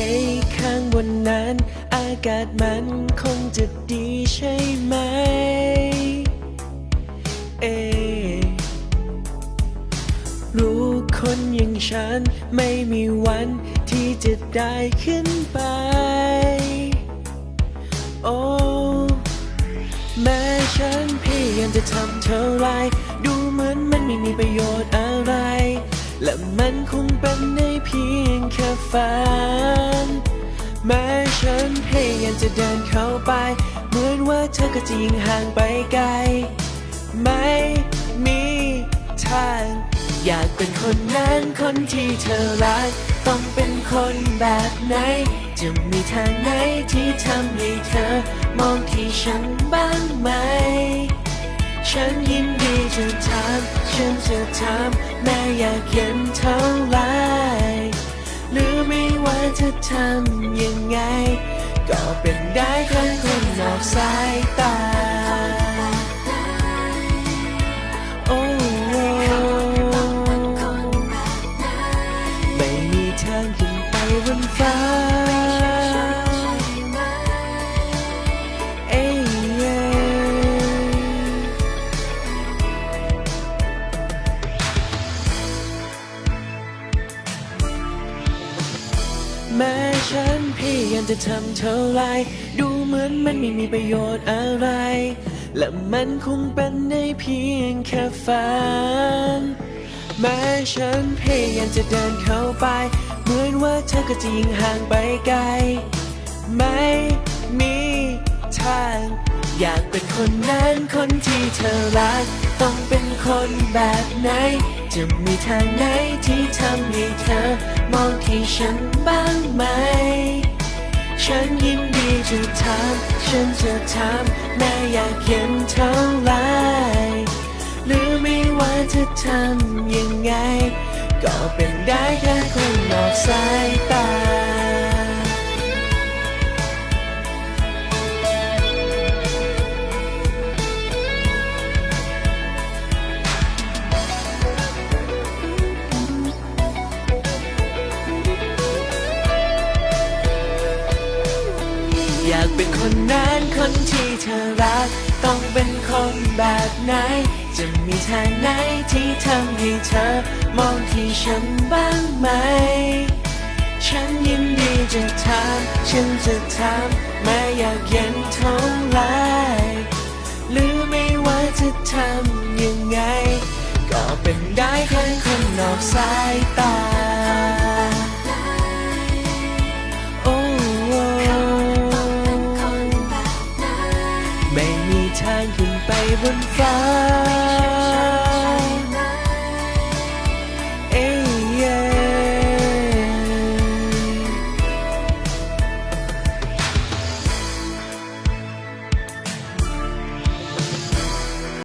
ฮ้ข้างบนนั้น อากาศมันคงจะดีใช่ไหม เอ รู้คนอย่างฉันไม่มีวันที่จะได้ขึ้นไป โอ้แม้ฉันพยายามจะทำเท่าไร ดูเหมือนมันไม่มีประโยชน์อะไร และมันคงเป็นเฝัน แม้ฉันพยายามจะเดินเข้าไป เหมือนว่าเธอก็จะยิ่งห่างไปไกล ไม่มีทาง อยากเป็นคนนั้นคนที่เธอรัก ต้องเป็นคนแบบไหน จะมีทางไหนที่ทำให้เธอ มองที่ฉันบ้างไหมฉันยินดีจะถามฉันจะถามแม้อยากเห็นเท่าไร ทำยังไง ก็เป็นได้แค่คนนอกสาย แม้ฉันพยายามจะทำเท่าไร ดูเหมือนมันไม่มีประโยชน์อะไร และมันคงเป็นได้เพียงแค่ฝัน แม้ฉันพยายามจะเดินเข้าไป เหมือนว่าเธอก็จะยิ่งห่างไปไกล ไม่มีทาง อยากเป็นคนนั้นคนที่เธอรัก ต้องเป็นคนแบบไหน จะมีทางไหนที่ทำให้เธอ มองที่ฉันบ้างไหม ฉันยินดีจะถามฉันจะถามแม่อยากเห็นเท่าไรหรือไม่ว่าจะทำยังไง ก็เป็นได้แค่คนนอกสายากเป็นคนนั้นคนที่เธอรัก ต้องเป็นคนแบบไหน จะมีทางไหนที่ทำให้เธอ มองที่ฉันบ้างไหม ฉันยินดีจะถามฉันจะถามแม้อยากเย็นเท่าไรหรือไม่ว่าจะทำยังไง ก็เป็นได้แค่คนนอกสายตา ไ